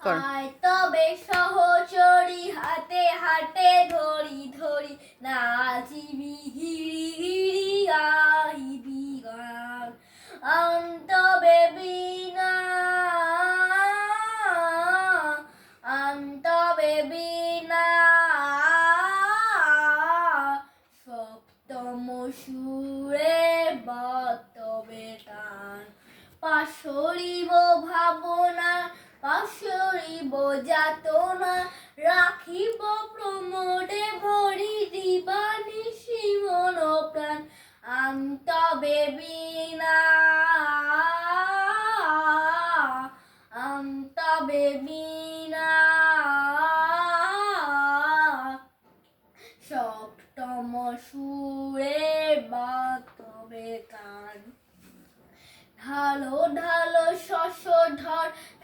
আয় তবে সহচরি হাতে হাতে ধরি ধরি। নাচিবি হিড়ি হিড়ি গাইবি গান অন্তবে বিনা অন্তবে বিনা। সপ্তম সুরে বতবে টান। পাশরিব ভাবনা পাশরিব যাতনা রাখিব প্রমোদে ভরি দিবানি শিমন প্রাণ। আন্তবে বিনা আন্তবে বিনা। সপ্তম সুরে বাতবে কান। ঢালো ঢালো শশ ঢালো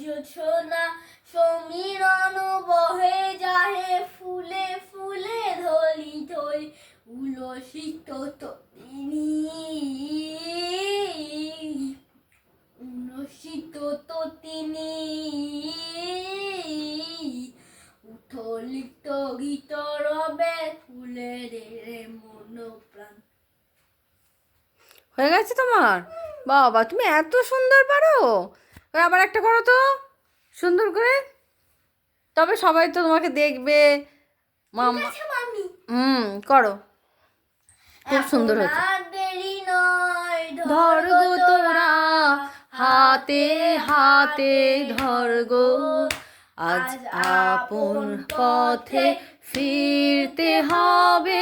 জোছনা সমীরণ বহে যাহে ফুলে ফুলে ধলি ধলি উলসিত তিনি উলসিত তো তিনি উথলিত গীত রবে ফুলে রে মন প্রাণ হয়ে গেছে তোমার? বাবা, তুমি এত সুন্দর পারো। ওই আবার একটা করো তো। সুন্দর করে। তবে সবাই তো তোমাকে দেখবে। মামা হুম করো। খুব সুন্দর হয়েছে। আর দেরি নয়। ধর গো তোরা হাতে হাতে ধর গো। আজ আপন পথে ফিরতে হবে।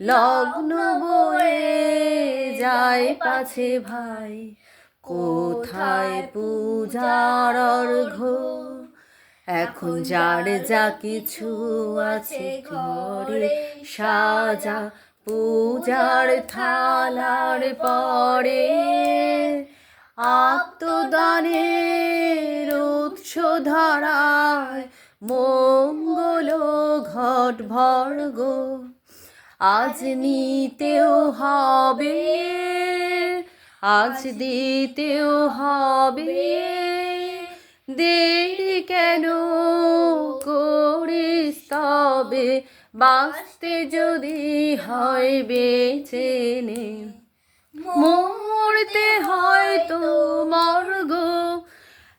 লগ্ন বয়ে যায় পাছে ভাই। কোথায় পূজার অর্ঘ এখন যার যা কিছু আছে ঘরে সাজা, পূজার থালার পরে আত্মদানের উৎস ধারায় মঙ্গল ঘট ভর্গ। আজ নিতেও হবে, আজ দিতেও হবে। দেরি কেন করিস তবে, বাঁচতে যদি হয় বেঁচে নে। মরতে হয়তো মর্গ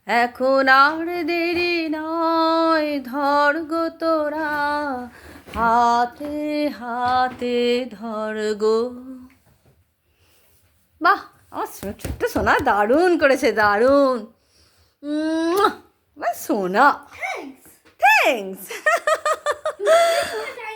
এখন আর দেরি নয় ধর্গ তোরা হাতে ধর গো। বাহ আমার ছোট্ট সোনা দারুণ করেছে দারুণ। সোনা। থ্যাংকস